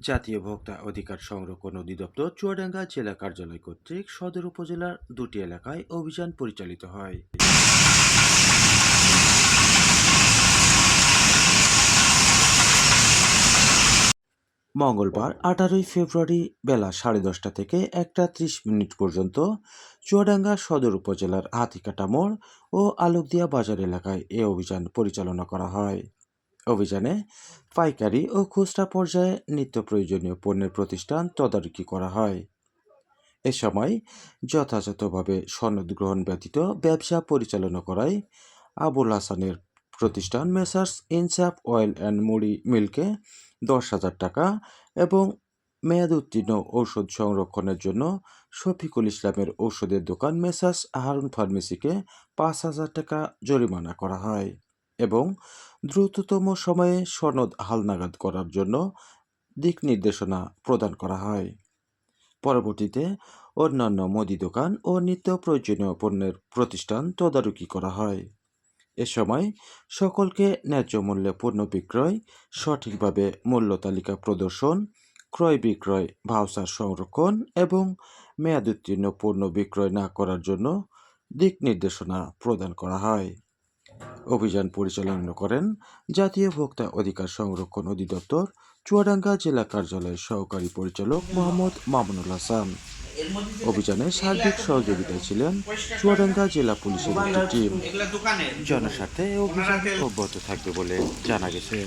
জাতীয় ভোক্তা অধিকার সংরক্ষণ অধিদপ্তর চুয়াডাঙ্গা জেলা কার্যালয় কর্তৃক সদর উপজেলার দুটি এলাকায় অভিযান পরিচালিত হয়। মঙ্গলবার আঠারোই ফেব্রুয়ারি বেলা সাড়ে দশটা থেকে একটা ত্রিশ মিনিট পর্যন্ত চুয়াডাঙ্গা সদর উপজেলার হাতিকাটা মোড় ও আলোকদিয়া বাজার এলাকায় এ অভিযান পরিচালনা করা হয়। অভিযানে পাইকারি ও খুচরা পর্যায়ে নিত্য প্রয়োজনীয় পণ্যের প্রতিষ্ঠান তদারকি করা হয়। এ সময় যথাযথভাবে সনদ গ্রহণ ব্যতীত ব্যবসা পরিচালনা করায় আবুল হাসানের প্রতিষ্ঠান মেসার্স ইনসাফ অয়েল অ্যান্ড মুড়ি মিলকে দশ হাজার টাকা এবং মেয়াদ উত্তীর্ণ ঔষধ সংরক্ষণের জন্য শফিকুল ইসলামের ঔষধের দোকান মেসার্স হারুন ফার্মেসিকে পাঁচ হাজার টাকা জরিমানা করা হয়। এবং দ্রুততম সময়ে সনদ হালনাগাদ করার জন্য দিক নির্দেশনা প্রদান করা হয়। পরবর্তীতে অন্যান্য মুদি দোকান ও নিত্য প্রয়োজনীয় পণ্যের প্রতিষ্ঠান তদারকি করা হয়। এ সময় সকলকে ন্যায্য মূল্যে পণ্য বিক্রয়, সঠিকভাবে মূল্য তালিকা প্রদর্শন, ক্রয় বিক্রয়, ভাউচার সংরক্ষণ এবং মেয়াদোত্তীর্ণ পণ্য বিক্রয় না করার জন্য দিক নির্দেশনা প্রদান করা হয়। অভিযান পরিচালনা করেন জাতীয় ভোক্তা অধিকার সংরক্ষণ অধিদপ্তর, চুয়াডাঙ্গা জেলা কার্যালয়ের সহকারী পরিচালক মোহাম্মদ মামুনুল হাসান। অভিযানে সার্বিক সহযোগিতায় ছিলেন চুয়াডাঙ্গা জেলা পুলিশের একটি টিম। জনস্বার্থে অভিযান অব্যাহত থাকবে বলে জানা গেছে।